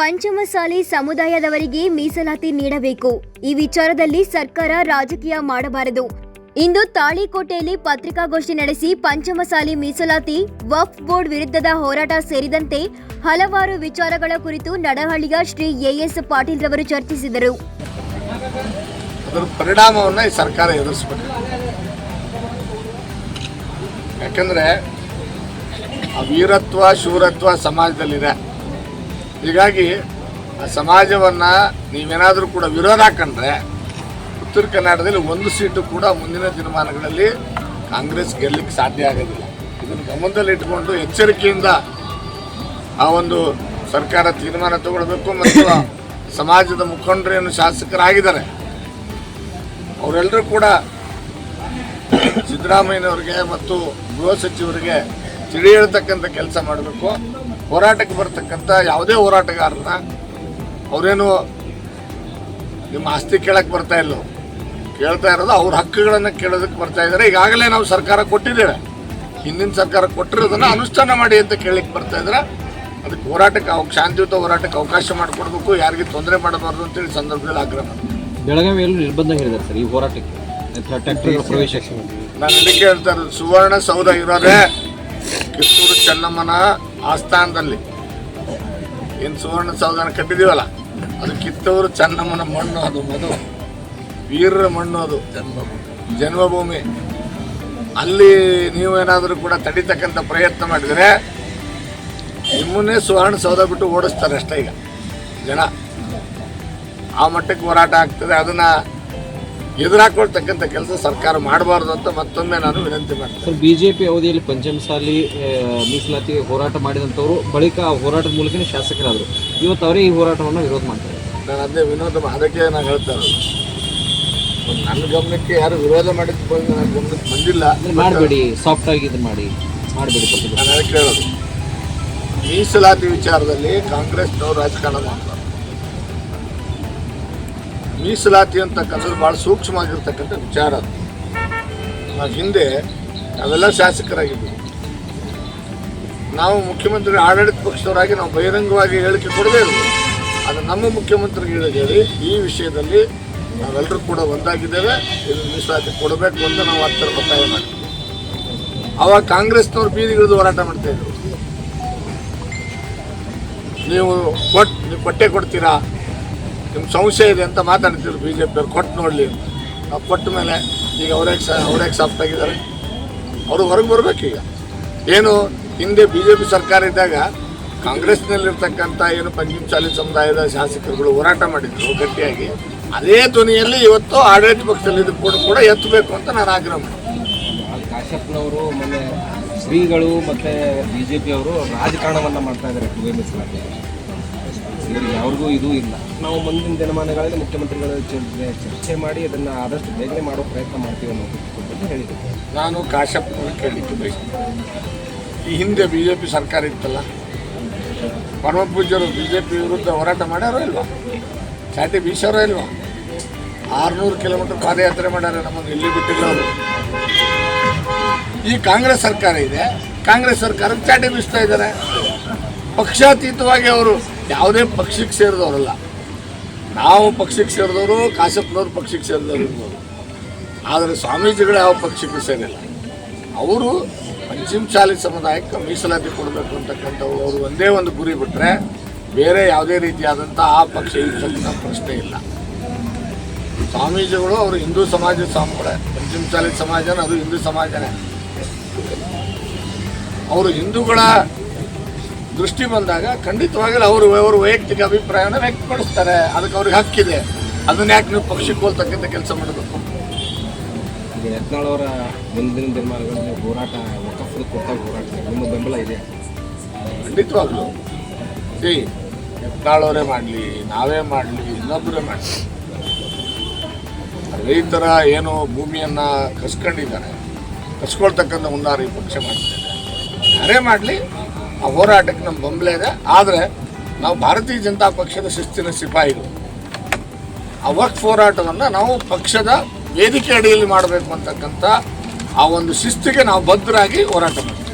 ಪಂಚಮಸಾಲಿ ಸಮುದಾಯದವರಿಗೆ ಮೀಸಲಾತಿ ನೀಡಬೇಕು. ಈ ವಿಚಾರದಲ್ಲಿ ಸರ್ಕಾರ ರಾಜಕೀಯ ಮಾಡಬಾರದು. ಇಂದು ತಾಳಿಕೋಟೆಯಲ್ಲಿ ಪತ್ರಿಕಾಗೋಷ್ಠಿ ನಡೆಸಿ ಪಂಚಮಸಾಲಿ ಮೀಸಲಾತಿ ವಕ್ಫ್ ಬೋರ್ಡ್ ವಿರುದ್ಧದ ಹೋರಾಟ ಸೇರಿದಂತೆ ಹಲವಾರು ವಿಚಾರಗಳ ಕುರಿತು ನಡಹಳ್ಳಿಯ ಶ್ರೀ ಎಎಸ್ ಪಾಟೀಲ್ ರವರು ಚರ್ಚಿಸಿದರು. ಅದರ ಪರಿಣಾಮವನ್ನು ಸರ್ಕಾರ ಎದುರಿಸಬೇಕು. ಯಾಕಂದರೆ ವೀರತ್ವ, ಶೂರತ್ವ ಸಮಾಜದಲ್ಲಿದೆ. ಹೀಗಾಗಿ ಆ ಸಮಾಜವನ್ನು ನೀವೇನಾದರೂ ಕೂಡ ವಿರೋಧ ಕಂಡ್ರೆ ಉತ್ತರ ಕರ್ನಾಟಕದಲ್ಲಿ ಒಂದು ಸೀಟು ಕೂಡ ಮುಂದಿನ ದಿನಮಾನಗಳಲ್ಲಿ ಕಾಂಗ್ರೆಸ್ ಗೆಲ್ಲಕ್ಕೆ ಸಾಧ್ಯ ಆಗೋದಿಲ್ಲ. ಇದನ್ನು ಗಮನದಲ್ಲಿಟ್ಟುಕೊಂಡು ಎಚ್ಚರಿಕೆಯಿಂದ ಆ ಒಂದು ಸರ್ಕಾರ ತೀರ್ಮಾನ ತಗೊಳ್ಬೇಕು ಮತ್ತು ಸಮಾಜದ ಮುಖಂಡರೇನು ಶಾಸಕರಾಗಿದ್ದಾರೆ, ಅವರೆಲ್ಲರೂ ಕೂಡ ಸಿದ್ದರಾಮಯ್ಯನವ್ರಿಗೆ ಮತ್ತು ಗೃಹ ಸಚಿವರಿಗೆ ತಿಳಿ ಹೇಳ್ತಕ್ಕಂಥ ಕೆಲಸ ಮಾಡಬೇಕು. ಹೋರಾಟಕ್ಕೆ ಬರ್ತಕ್ಕಂಥ ಯಾವುದೇ ಹೋರಾಟಗಾರನ ಅವರೇನು ನಿಮ್ಮ ಆಸ್ತಿ ಕೇಳಕ್ಕೆ ಬರ್ತಾ ಇಲ್ಲ. ಕೇಳ್ತಾ ಇರೋದು ಅವ್ರ ಹಕ್ಕುಗಳನ್ನು ಕೇಳೋದಕ್ಕೆ ಬರ್ತಾ ಇದ್ದಾರೆ. ಈಗಾಗಲೇ ನಾವು ಸರ್ಕಾರ ಕೊಟ್ಟಿದ್ದೇವೆ. ಹಿಂದಿನ ಸರ್ಕಾರ ಕೊಟ್ಟಿರೋದನ್ನ ಅನುಷ್ಠಾನ ಮಾಡಿ ಅಂತ ಕೇಳಲಿಕ್ಕೆ ಬರ್ತಾ ಇದ್ದಾರೆ ಅದಕ್ಕೆ ಹೋರಾಟಕ್ಕೆ ಅವಾಗ ಶಾಂತಿಯುತ ಹೋರಾಟಕ್ಕೆ ಅವಕಾಶ ಮಾಡಿಕೊಡ್ಬೇಕು. ಯಾರಿಗೆ ತೊಂದರೆ ಮಾಡಬಾರ್ದು ಅಂತೇಳಿ ಸಂದರ್ಭದಲ್ಲಿ ಆಗ್ರಹ ಬೆಳಗಾವೆ ಬೆಳಗಾವಿಯಲ್ಲೂ ನಿರ್ಬಂಧ ಹೇಳಿದ್ದಾರೆ ಸರ್ ಈ ಹೋರಾಟಕ್ಕೆ. ಟ್ರ್ಯಾಕ್ಟರ್ ಪ್ರವೇಶಕ್ಕೆ. ನಾನು ಅದಕ್ಕೆ ಹೇಳ್ತಾ ಇರೋದು ಸುವರ್ಣ ಸೌಧ ಇರೋದೇ ಕಿತ್ತೂರು ಚೆನ್ನಮ್ಮನ ಆಸ್ಥಾನದಲ್ಲಿ. ಏನು ಸುವರ್ಣ ಸೌಧನ ಕಟ್ಟಿದೀವಲ್ಲ? ಅದು ಕಿತ್ತವರು ಚೆನ್ನಮ್ಮನ ಮಣ್ಣು, ಅದು ಮಧು. ವೀರರ ಮಣ್ಣು ಅದು. ಜನ್ಮಭೂಮಿ. ಅಲ್ಲಿ ನೀವೇನಾದರೂ ಕೂಡ ತಡಿತಕ್ಕಂಥ ಪ್ರಯತ್ನ ಮಾಡಿದರೆ ನಿಮ್ಮನ್ನೇ ಸುವರ್ಣ ಸೌಧ ಬಿಟ್ಟು ಓಡಿಸ್ತಾರೆ ಅಷ್ಟೇ ಈಗ ಜನ. ಆ ಮಟ್ಟಕ್ಕೆ ಹೋರಾಟ ಆಗ್ತದೆ. ಅದನ್ನ ಎದುರಾಕೊಳ್ತಕ್ಕಂಥ ಕೆಲಸ ಸರ್ಕಾರ ಮಾಡಬಾರ್ದು ಅಂತ ಮತ್ತೊಮ್ಮೆ ನಾನು ವಿನಂತಿ ಮಾಡ್ತೇನೆ. ಸರ್ ಬಿಜೆಪಿ ಅವಧಿಯಲ್ಲಿ ಪಂಚಮಸಾಲಿ ಮೀಸಲಾತಿಗೆ ಮೀಸಲಾತಿ ಹೋರಾಟ ಮಾಡಿದಂಥವರು ಬಳಿಕ ಆ ಹೋರಾಟದ ಮೂಲಕನೇ ಶಾಸಕರಾದರು. ಇವತ್ತು ಅವರೇ ಈ ಹೋರಾಟವನ್ನು ವಿರೋಧ ಮಾಡ್ತಾರೆ. ನಾನು ಅದೇ ವಿನೋದ ಅದಕ್ಕೆ ನಾನು ಹೇಳ್ತಾ ಇರೋದು. ನನ್ನ ಗಮನಕ್ಕೆ ಯಾರು ವಿರೋಧ ಮಾಡಿದ ನನ್ನ ಗಮನಕ್ಕೆ ಬಂದಿಲ್ಲ. ಮಾಡಬೇಡಿ ಸಾಫ್ಟ್ ಆಗಿ ಇದು ಮಾಡಿ ಮಾಡಬೇಡಿ. ನಾನು ಅದಕ್ಕೆ ಹೇಳೋದು. ಮೀಸಲಾತಿ ವಿಚಾರದಲ್ಲಿ ಕಾಂಗ್ರೆಸ್ನವರು ರಾಜಕಾರಣ ಮಾಡ್ತಾರೆ. ಮೀಸಲಾತಿ ಅಂತಕ್ಕಂಥದ್ದು ಭಾಳ ಸೂಕ್ಷ್ಮವಾಗಿರ್ತಕ್ಕಂಥ ವಿಚಾರ ಅದು. ನಾವು ಹಿಂದೆ ನಾವೆಲ್ಲ ಶಾಸಕರಾಗಿದ್ದೀವಿ. ನಾವು ಮುಖ್ಯಮಂತ್ರಿ ಆಡಳಿತ ಪಕ್ಷದವರಾಗಿ ನಾವು ಬಹಿರಂಗವಾಗಿ ಹೇಳಿಕೆ ಕೊಡದೇ ಇರೋದು ಅದು ನಮ್ಮ ಮುಖ್ಯಮಂತ್ರಿಗಳಿಗೆ ಹೇಳಿ ಈ ವಿಷಯದಲ್ಲಿ ನಾವೆಲ್ಲರೂ ಕೂಡ ಒಂದಾಗಿದ್ದೇವೆ. ಇದು ಮೀಸಲಾತಿ ಕೊಡಬೇಕು ಅಂತ ನಾವು ಹತ್ತರ ಒತ್ತಾಯ ಮಾಡ್ತೀವಿ. ಅವಾಗ ಕಾಂಗ್ರೆಸ್ನವ್ರು ಬೀದಿಗಿಳಿದು ಹೋರಾಟ ಮಾಡ್ತಾ ಇದ್ರು. ನೀವು ಕೊಟ್ಟು ನೀವು ಕೊಟ್ಟೆ ಕೊಡ್ತೀರಾ? ನಿಮ್ಮ ಸಂಶಯ ಇದೆ ಅಂತ ಮಾತಾಡ್ತಿದ್ರು ಬಿ ಜೆ ಪಿಯವ್ರು ಕೊಟ್ಟು ನೋಡಲಿ ನಾವು ಕೊಟ್ಟ ಮೇಲೆ ಈಗ ಅವರೇ ಅವ್ರಿಗೆ ಸಾಫ್ಟ್ ಆಗಿದ್ದಾರೆ. ಅವರು ಹೊರಗೆ ಬರಬೇಕೀಗ ಏನು, ಹಿಂದೆ ಬಿ ಜೆ ಪಿ ಸರ್ಕಾರ ಇದ್ದಾಗ ಕಾಂಗ್ರೆಸ್ನಲ್ಲಿರ್ತಕ್ಕಂಥ ಏನು ಪಂಚಮಸಾಲಿ ಸಮುದಾಯದ ಶಾಸಕರುಗಳು ಹೋರಾಟ ಮಾಡಿದ್ರು ಗಟ್ಟಿಯಾಗಿ. ಅದೇ ಧ್ವನಿಯಲ್ಲಿ ಇವತ್ತು ಆಡಳಿತ ಪಕ್ಷದಲ್ಲಿ ಕೂಡ ಕೂಡ ಎತ್ತಬೇಕು ಅಂತ ನಾನು ಆಗ್ರಹ ಮಾಡ್ತೀನಿ. ಕಾಶ್ಯಪ್ನವರು, ಮೊನ್ನೆ ಶ್ರೀಗಳು ಮತ್ತೆ ಬಿಜೆಪಿ ಅವರು ರಾಜಕಾರಣವನ್ನು ಮಾಡ್ತಾ ಇದ್ದಾರೆ. ಇವರಿಗೆ ಯಾರಿಗೂ ಇದು ಇಲ್ಲ. ನಾವು ಮುಂದಿನ ದಿನಮಾನಗಳಲ್ಲಿ ಮುಖ್ಯಮಂತ್ರಿಗಳ ಚರ್ಚೆ ಮಾಡಿ ಅದನ್ನ ಆದಷ್ಟು ಬೇಗನೆ ಮಾಡೋ ಪ್ರಯತ್ನ ಮಾಡ್ತೀವಿ ಅನ್ನೋದು ಹೇಳಿದ್ದೆ ನಾನು ಕಾಶಪ್ಪ ಕೇಳಲಿಕ್ಕೆ ಬಯಸ್ತೀನಿ. ಈ ಹಿಂದೆ ಬಿ ಜೆ ಪಿ ಸರ್ಕಾರ ಇತ್ತಲ್ಲ? ಪರಮ ಪೂಜ್ಯರು ಬಿ ಜೆ ಪಿ ವಿರುದ್ಧ ಹೋರಾಟ ಮಾಡ್ಯಾರೋ ಇಲ್ವಾ? ಚಾಟಿ ಬೀಸೋರೋ ಇಲ್ವಾ? ಆರುನೂರು ಕಿಲೋಮೀಟರ್ ಪಾದಯಾತ್ರೆ ಮಾಡ್ಯಾರ ನಮಗೆ ಇಲ್ಲಿ ಬಿಟ್ಟಿಲ್ಲ ಅವರು. ಈ ಕಾಂಗ್ರೆಸ್ ಸರ್ಕಾರ ಇದೆ. ಕಾಂಗ್ರೆಸ್ ಸರ್ಕಾರ ಚಾಟಿ ಬೀಸ್ತಾ ಇದ್ದಾರೆ. ಪಕ್ಷಾತೀತವಾಗಿ ಅವರು ಯಾವುದೇ ಪಕ್ಷಕ್ಕೆ ಸೇರಿದವರಲ್ಲ. ನಾವು ಪಕ್ಷಕ್ಕೆ ಸೇರಿದವರು, ಕಾಶಪ್ಪನವ್ರು ಪಕ್ಷಕ್ಕೆ ಸೇರಿದವರು ಇರ್ಬೋದು. ಆದರೆ ಸ್ವಾಮೀಜಿಗಳು ಯಾವ ಪಕ್ಷಕ್ಕೂ ಸೇರಿಲ್ಲ. ಅವರು ಪಂಚಮಶಾಲಿ ಸಮುದಾಯಕ್ಕೆ ಮೀಸಲಾತಿ ಕೊಡಬೇಕು ಅಂತಕ್ಕಂಥವ್ರು. ಅವರು ಒಂದೇ ಒಂದು ಗುರಿ ಬಿಟ್ಟರೆ ಬೇರೆ ಯಾವುದೇ ರೀತಿಯಾದಂಥ ಆ ಪಕ್ಷ ಇರ್ತಕ್ಕಂಥ ಪ್ರಶ್ನೆ ಇಲ್ಲ. ಸ್ವಾಮೀಜಿಗಳು, ಅವರು ಹಿಂದೂ ಸಮಾಜದ ಸ್ವಾಮಿಗಳೇ. ಪಂಚಮಶಾಲಿ ಸಮಾಜನ, ಅದು ಹಿಂದೂ ಸಮಾಜನೇ. ಅವರು ಹಿಂದೂಗಳ ದೃಷ್ಟಿ ಬಂದಾಗ ಖಂಡಿತವಾಗಲೂ ಅವರು ಅವರ ವೈಯಕ್ತಿಕ ಅಭಿಪ್ರಾಯನ ವ್ಯಕ್ತಪಡಿಸ್ತಾರೆ. ಅದಕ್ಕೆ ಅವ್ರಿಗೆ ಹಕ್ಕಿದೆ ಅದನ್ನ ಯಾಕೆ ನೀವು ಪಕ್ಷಕ್ಕೆ ಹೋಗ್ತಕ್ಕಂಥ ಕೆಲಸ ಮಾಡಬೇಕು? ಈಗ ಯತ್ನಾಳ್ ಅವರ ಮುಂದಿನ ದಿನಮಾನಗಳಲ್ಲಿ ಹೋರಾಟ ವಕಫ್ ಕೊಟ್ಟಾಗ ಹೋರಾಟ ನಿಮ್ಮ ಬೆಂಬಲ ಇದೆ. ಖಂಡಿತವಾಗ್ಲು. ಏ ಯತ್ನಾಳವರೇ ಮಾಡಲಿ ನಾವೇ ಮಾಡಲಿ ಇನ್ನೊಬ್ಬರೇ ಮಾಡಲಿ. ರೈತರ ಏನು ಭೂಮಿಯನ್ನು ಕಸ್ಕೊಂಡಿದ್ದಾರೆ. ಕಸ್ಕೊಳ್ತಕ್ಕಂಥ ಹುನ್ನಾರ ಈ ಪಕ್ಷ ಮಾಡ್ತಾರೆ ಯಾರೇ ಮಾಡಲಿ ಆ ಹೋರಾಟಕ್ಕೆ ನಮ್ಮ ಬೆಂಬಲ ಇದೆ. ಆದರೆ ನಾವು ಭಾರತೀಯ ಜನತಾ ಪಕ್ಷದ ಶಿಸ್ತಿನ ಸಿಪಾಯಿಗಳು. ಆ ವಕ್ಫ್ ಹೋರಾಟವನ್ನು ನಾವು ಪಕ್ಷದ ವೇದಿಕೆ ಅಡಿಯಲ್ಲಿ ಮಾಡಬೇಕು ಅಂತಕ್ಕಂಥ ಆ ಒಂದು ಶಿಸ್ತಿಗೆ ನಾವು ಬದ್ಧರಾಗಿ ಹೋರಾಟ ಮಾಡ್ತೀವಿ.